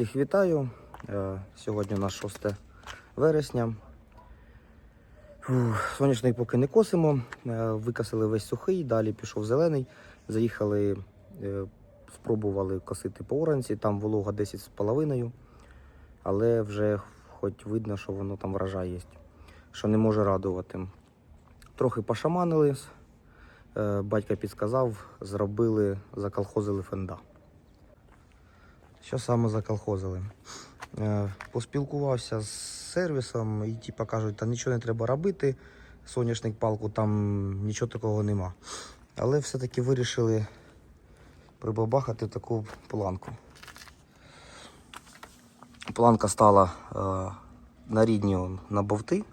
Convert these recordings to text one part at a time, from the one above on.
Всіх вітаю. Е, Сьогодні у нас 6 вересня. Фух, Соняшник поки не косимо. Е, Викосили весь сухий, далі пішов зелений. Заїхали, е, спробували косити по оранці, там волога 10,5, але вже хоч видно, що воно там врожай є, що не може радувати. Трохи пошаманили. Батько підказав, зробили, заколхозили фенда. Що саме заколхозили? Е, Поспілкувався з сервісом і типа кажуть, та нічого не треба робити, соняшник палку, там нічого такого нема. Але все-таки вирішили прибабахати таку планку. Планка стала е, на рідні на бовти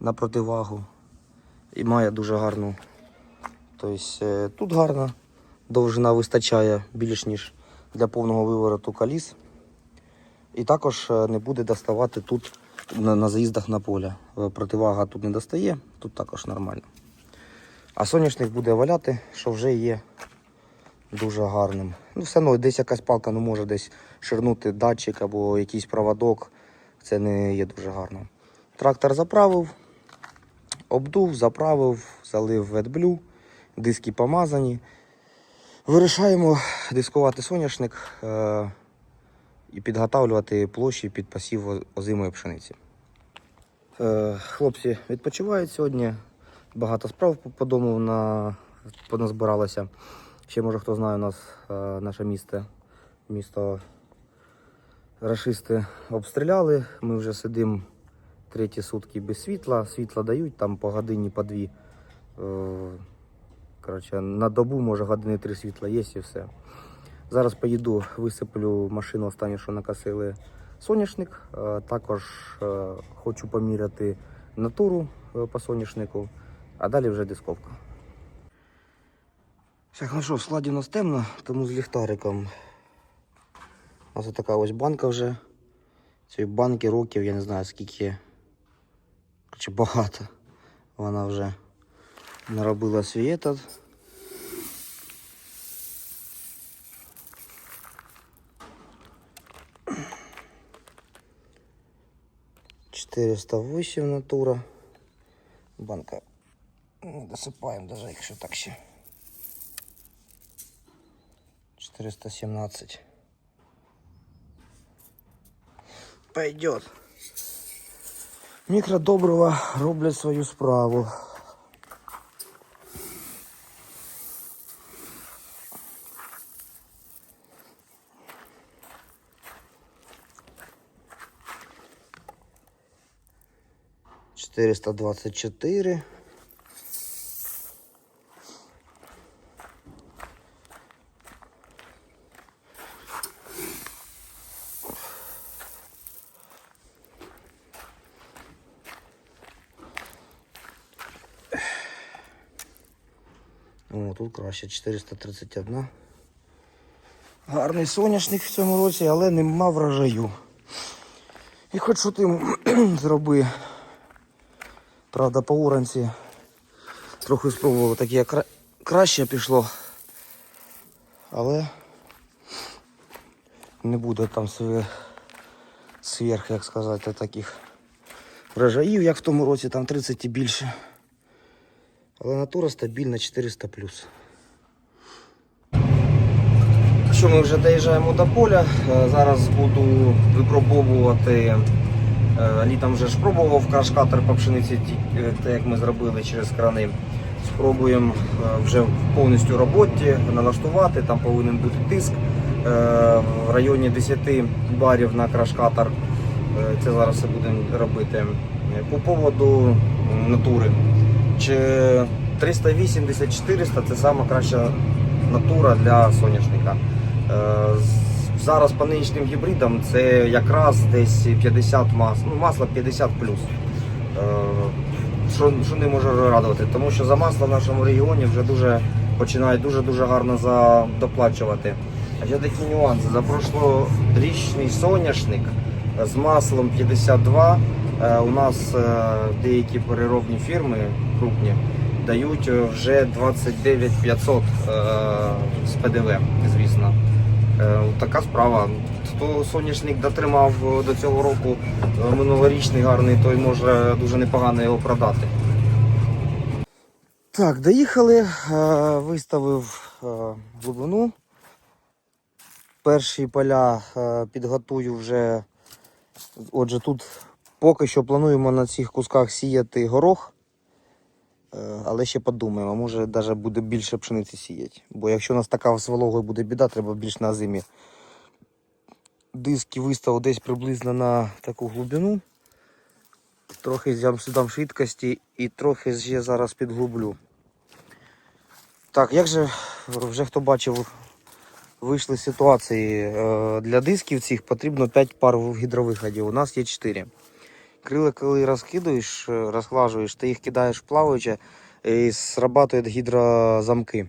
на противагу і має дуже гарну. Тобто тут гарна довжина вистачає більш ніж для повного вивороту коліс. І також е, не буде доставати тут на, на заїздах на поле. Е, Противага тут не достає, тут також нормально. А соняшник буде валяти, що вже є дуже гарним. Ну, все одно десь якась палка ну, може десь ширнути датчик або якийсь проводок. Це не є дуже гарно. Трактор заправив, обдув, заправив, залив ветблю, диски помазані. Вирішаємо дискувати соняшник е- і підготавлювати площі під посів о- озимої пшениці. Е- хлопці відпочивають сьогодні. Багато справ по, по дому на, поназбиралося. Ще може хто знає у нас е- наше місто. Місто рашисти обстріляли. Ми вже сидимо треті сутки без світла. Світла дають там по годині, по дві. Коротше, на добу, може, години три світла є і все. Зараз поїду, висиплю машину останню, що накосили соняшник. Е, Також е, хочу поміряти натуру е, по соняшнику, а далі вже дисковка. Так, ну що, в складі у нас темно, тому з ліхтариком. У нас така ось банка вже. Цієї банки років, я не знаю скільки. Коротше, багато. Вона вже наробила свій етат. Четыреста восемь натура. Банка. Не досипаємо даже, якщо так ще. 417. Пойдет. Мікродобрива роблять свою справу. Четыреста двадцать четыре. О, тут краще 431. Гарний соняшник в цьому році, але нема врожаю. І хоч що ти зроби. Правда, по уранці трохи спробував, так як кра... краще пішло. Але не буде там све- сверх, як сказати, таких врожаїв, як в тому році, там 30 і більше. Але натура стабільна 400 Що ми вже доїжджаємо до поля. Е, Зараз буду випробовувати. Е, Літом вже ж пробував краш-катер по пшениці, е, те, як ми зробили через крани. Спробуємо е, вже повністю роботі налаштувати. Там повинен бути тиск е, в районі 10 барів на краш-катер. Е, Це зараз все будемо робити. Е, По поводу натури. Чи 380-400 це сама краща натура для соняшника. Е, Зараз по нинішнім гібридам це якраз десь 50 мас, ну, масло 50 плюс. Що, що не може радувати, тому що за масло в нашому регіоні вже дуже починають дуже-дуже гарно за, доплачувати. А ще такі нюанси. За прошлорічний соняшник з маслом 52 е, у нас е, деякі переробні фірми крупні дають е, вже 29 500 е, з ПДВ, звісно. Е, Така справа. хто соняшник дотримав е, до цього року е, минулорічний гарний, той може дуже непогано його продати. Так, доїхали, виставив глибину. Перші поля підготую вже. Отже, тут поки що плануємо на цих кусках сіяти горох. Е, Але ще подумаємо, може навіть буде більше пшениці сіяти. Бо якщо у нас така з вологою буде біда, треба більш на зимі. Диски виставив десь приблизно на таку глибину. Трохи взяв швидкості і трохи ще зараз підглублю. Так, як же вже хто бачив, вийшли ситуації. Е, Для дисків цих потрібно 5 пар гідровиходів. У нас є 4. Крила, коли розкидуєш, е, розглажуєш, ти їх кидаєш в плаваюче і срабатують гідрозамки.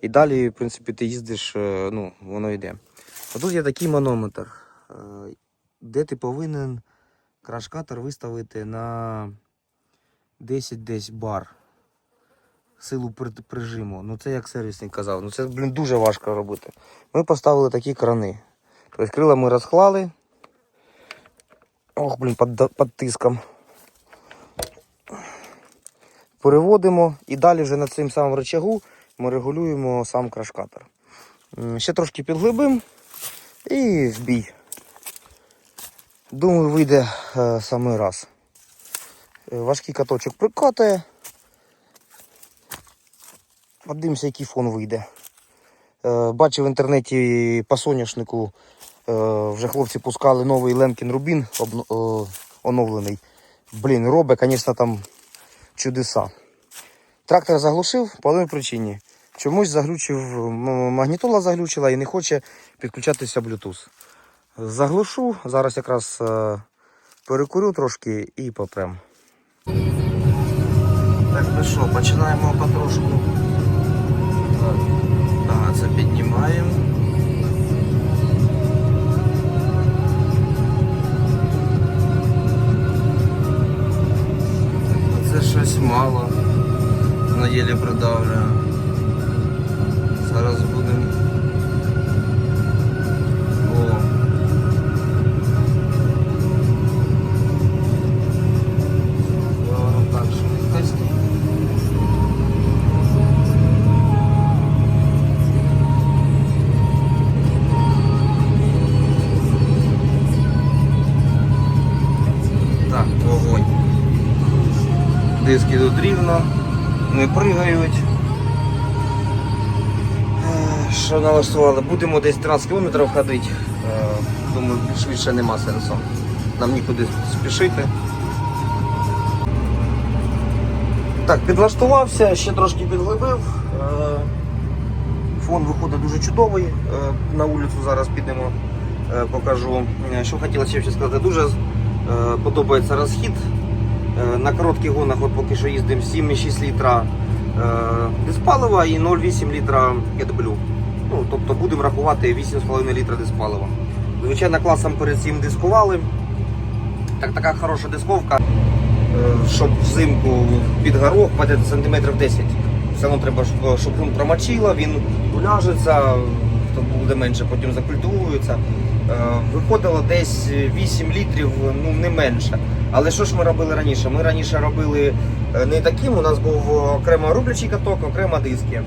І далі, в принципі, ти їздиш, е, ну, воно йде. А тут є такий манометр, е, де ти повинен краш-катер виставити на 10 десь бар. Силу прижиму. Ну це як сервісник казав. Ну це, блін, дуже важко робити. Ми поставили такі крани. Тобто крила ми розклали. Ох, блін, під, під тиском. Переводимо і далі вже на цим самому рычагу ми регулюємо сам крашкатер. Ще трошки підглибимо і в бій. Думаю, вийде е, самий раз. Е, важкий каточок прикатує. Подивимося, який фон вийде. Е, бачив в інтернеті по соняшнику. Е, вже хлопці пускали новий Ленкін Рубін е, оновлений. Блін, робить, звісно, там чудеса. Трактор заглушив по одній причині. Чомусь заглючив, магнітола заглючила і не хоче підключатися Bluetooth. Заглушу, зараз якраз е, перекурю трошки і попрем. Так, ну що, починаємо потрошку. Ага, це піднімаємо. Мало. На єлі придавлює. Пригають. Е, Що налаштували? Будемо десь 13 км ходити. Е, Думаю, швидше нема сенсу. Нам нікуди спішити. Так, підлаштувався, ще трошки підглибив. Е, Фон виходить дуже чудовий. На вулицю зараз підемо, покажу. Що хотіла ще сказати, дуже подобається розхід. На коротких гонах от поки що їздимо 7,6 літра диспалива і 0,8 літра AdBlue. Ну, тобто будемо рахувати 8,5 літра диспалива. Звичайно, класом перед цим дискували. Так, така хороша дисковка, е, щоб взимку під горох падати сантиметрів 10. Все одно треба, щоб- щоб ґрунт промочило, він уляжеться, то буде менше, потім закультивується. Е, Виходило десь 8 літрів, ну не менше. Але що ж ми робили раніше? Ми раніше робили е, не таким, у нас був окремо рублячий каток, окремо диски.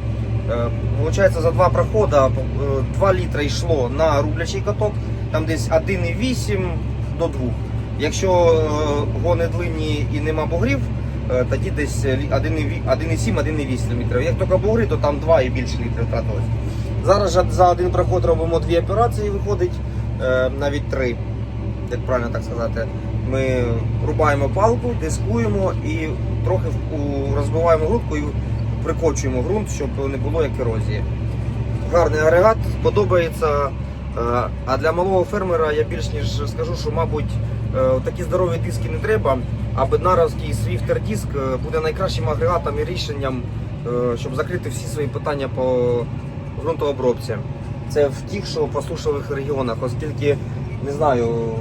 Е, Получається, за два проходи 2 літра йшло на рублячий каток, там десь 1,8 до 2. Якщо гони длинні і нема бугрів, тоді десь 1,7-1,8 літрів. Як тільки бугри, то там 2 і більше літрів втратилось. Зараз за один проход робимо дві операції, виходить, навіть три, як правильно так сказати. Ми рубаємо палку, дискуємо і трохи розбиваємо грудку і прикочуємо ґрунт, щоб не було як ерозії. Гарний агрегат, подобається. Е, А для малого фермера я більш ніж скажу, що, мабуть, е, такі здорові диски не треба, а беднаровський свіфтер диск е, буде найкращим агрегатом і рішенням, е, щоб закрити всі свої питання по ґрунтообробці. Це в тих, що по сушових регіонах, оскільки не знаю,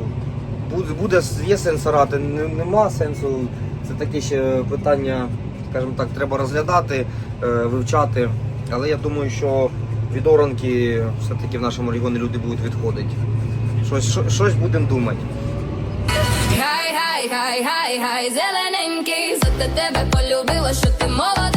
буде, є сенс орати, нема сенсу. Це таке ще питання, скажімо так, треба розглядати, е, вивчати. Але я думаю, що від оранки все-таки в нашому регіоні люди будуть відходити. Щось, що- щось будемо думати. Гай, гай, гай, гай, гай, зелененький, за тебе полюбила, що ти молоденький,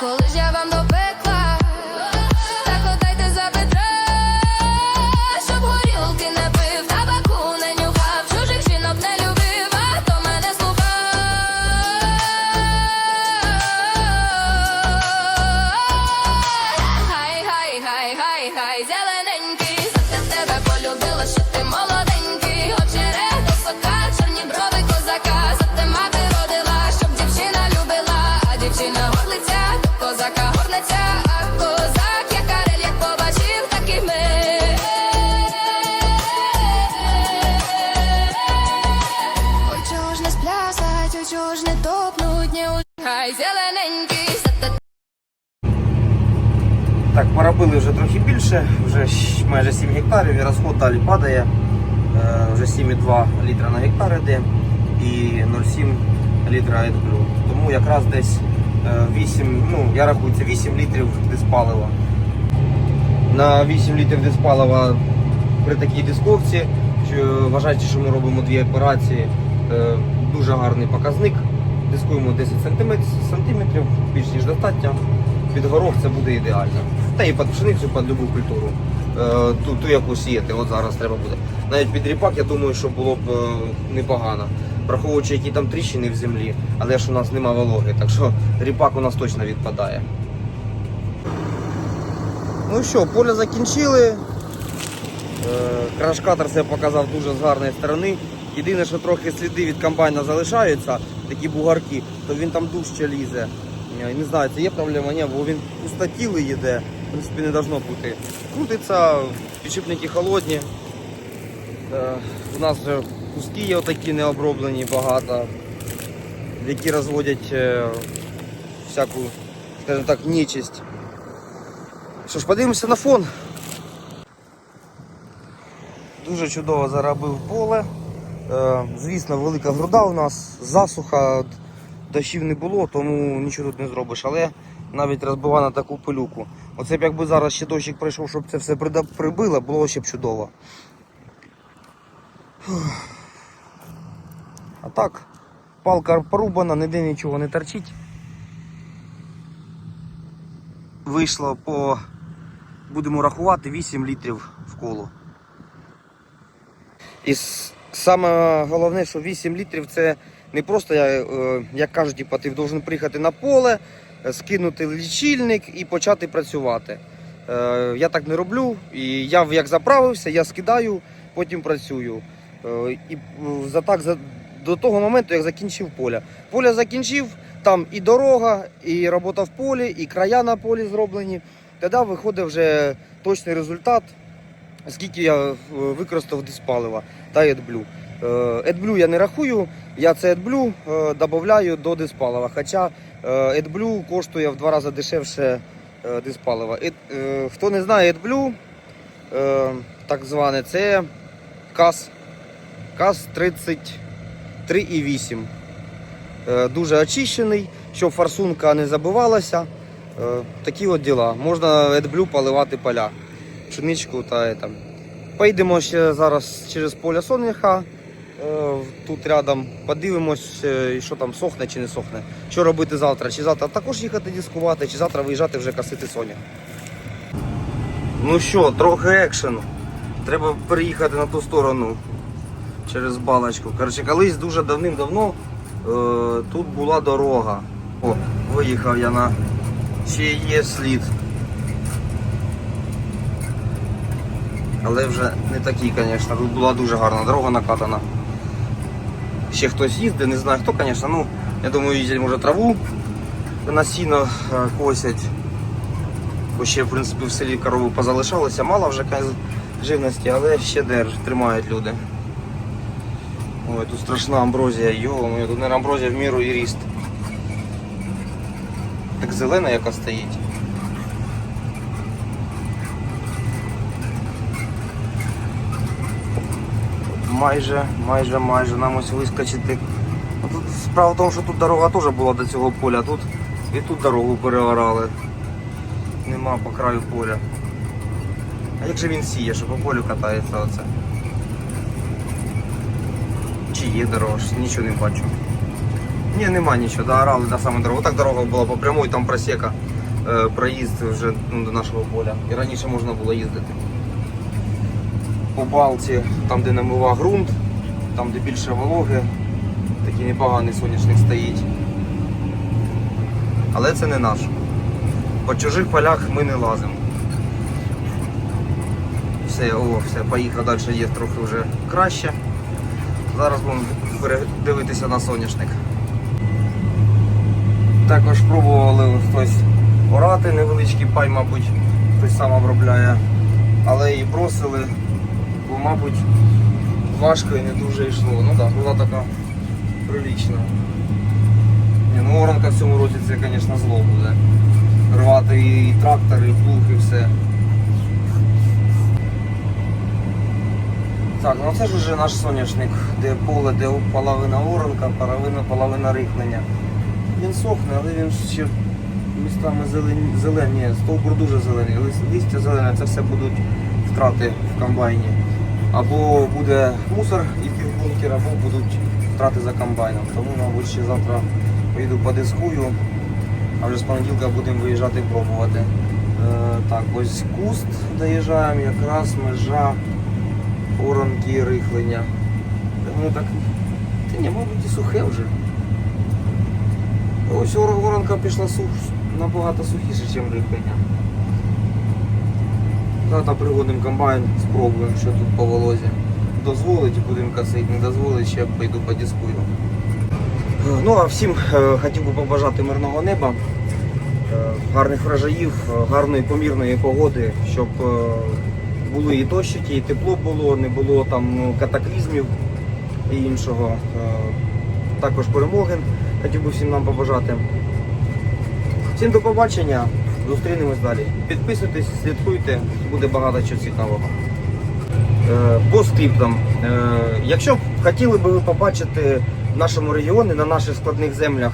Коли ж я вам допекла, так отдайте за Петра, щоб горілки не пив, табаку не нюхав, чужих жінок не любив, то мене слухав. Так, поробили вже трохи більше, вже майже 7 гектарів і розход далі падає. Е, Вже 7,2 літра на гектар іде і 0,7 літра AdBlue. Тому якраз десь е, 8, ну я рахую, це 8 літрів диспалива. На 8 літрів диспалива при такій дисковці, що вважайте, що ми робимо дві операції, е, дуже гарний показник. Дискуємо 10 см, більш ніж достатньо. Під горох це буде ідеально. Та і під пшеницю, під любу культуру. Е, Ту, ту яку сіяти, от зараз треба буде. Навіть під ріпак, я думаю, що було б е, непогано. Враховуючи, які там тріщини в землі, але ж у нас нема вологи, так що ріпак у нас точно відпадає. Ну що, поле закінчили. Е, Крашкатор себе показав дуже з гарної сторони. Єдине, що трохи сліди від комбайна залишаються, такі бугарки, то він там дужче лізе. Не знаю, це є проблема, ні, бо він пустотілий їде, принципі, не должно бути. Крутиться, підшипники холодні. Е, У нас вже куски є отакі необроблені багато, які розводять е, всяку, скажімо так, нечисть. Що ж, подивимося на фон. Дуже чудово заробив поле. Е, Звісно, велика груда у нас, засуха, дощів не було, тому нічого тут не зробиш. Але навіть розбива на таку пилюку. Оце б якби зараз ще дощик прийшов, щоб це все прибило, було ще б чудово. А так, палка порубана, ніде нічого не торчить. Вийшло по, будемо рахувати, 8 літрів в коло. І саме головне, що 8 літрів це не просто, е, як кажуть, типу, ти должен приїхати на поле, скинути лічильник і почати працювати. Е, Я так не роблю. І я як заправився, я скидаю, потім працюю. Е, І е, за так за, до того моменту, як закінчив поле. Поле закінчив, там і дорога, і робота в полі, і края на полі зроблені. Тоді виходить вже точний результат, скільки я е, використав диспалива та AdBlue. Е, AdBlue я не рахую, я це AdBlue е, додаю до диспалива. Хоча е, AdBlue коштує в два рази дешевше е, диспалива. Е, Хто не знає AdBlue, е, так зване, це КАЗ. КАЗ 33,8. Е, Дуже очищений, щоб форсунка не забивалася. Е, Такі от діла. Можна AdBlue поливати поля, пшеничку та там. Поїдемо ще зараз через поля соняха. Тут рядом подивимось, е, що там сохне чи не сохне. Що робити завтра? Чи завтра також їхати дискувати, чи завтра виїжджати вже косити соня. Ну що, трохи екшену. Треба переїхати на ту сторону через балочку. Коротше, колись дуже давним-давно е, тут була дорога. О, виїхав я на. Ще є слід. Але вже не такий, звісно. Тут була дуже гарна дорога накатана. Ще хтось їздить, не знаю хто, звісно. Ну, я думаю, їздять може траву на сіно е, косять. Бо ще, в принципі, в селі корови позалишалося, мало вже живності, але ще держ, тримають люди. Ой, тут страшна амброзія, йо, тут не амброзія в міру і ріст. Так зелена яка стоїть. Майже, майже, майже нам ось вискочити. Ну, Тут справа в тому, що тут дорога теж була до цього поля, тут і тут дорогу переорали. Нема по краю поля. А як же він сіє, що по полю катається оце? Чи є дорога? Нічого не бачу. Ні, нема нічого, доорали до саме дорогу. Так дорога була по прямой, там просека, е, проїзд вже ну, до нашого поля. І раніше можна було їздити. По балці, там де намива ґрунт, там де більше вологи, такий непоганий соняшник стоїть. Але це не наш. По чужих полях ми не лазимо. Все, о, все, поїхав далі є трохи вже краще. Зараз будемо передивитися на соняшник. Також пробували хтось орати, невеличкий пай, мабуть, хтось сам обробляє, але і бросили, бо, мабуть, важко і не дуже йшло. Ну так, була така прилічна. Ні, ну оранка в цьому році це, звісно, зло буде. Рвати і трактор, і плуг, і все. Так, ну це ж вже наш соняшник, де поле, де половина оранка, половина, половина рихлення. Він сохне, але він ще містами зелені, зелені, стовбур дуже зелений, лис- листя зелене, це все будуть втрати в комбайні. Або буде мусор йти в бункер, або будуть втрати за комбайном. Тому, мабуть, ще завтра поїду подискую, а вже з понеділка будемо виїжджати пробувати. Е, так, ось куст доїжджаємо, якраз межа оранки і рихлення. Ну так, та ні, мабуть, і сухе вже. Ось ор- оранка пішла набагато сухіше, ніж рихлення. Завтра пригодимо комбайн, спробуємо, що тут по волозі. Дозволить, будемо косити, не дозволить, ще пойду подискую. Е, Ну а всім е, хотів би побажати мирного неба, е, гарних врожаїв, гарної помірної погоди, щоб були і дощики, і тепло було, не було там ну, катаклізмів і іншого. Також перемоги хотів би всім нам побажати. Всім до побачення, зустрінемось далі. Підписуйтесь, слідкуйте, буде багато чого цікавого. Е, По скриптам. Е, Якщо б хотіли би ви побачити в нашому регіоні, на наших складних землях,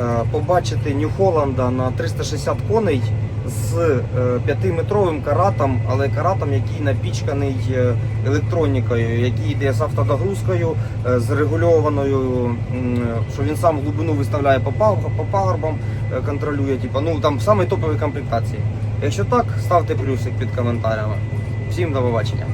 е, побачити Нью-Холланда на 360 коней з 5-метровим каратом, але каратом, який напічканий е, електронікою, який йде з автодогрузкою, е, з регульованою, що він сам глибину виставляє по пагорбам, е, контролює. Типу, ну там саме топові комплектації. Якщо так, ставте плюсик під коментарями. Всім до побачення.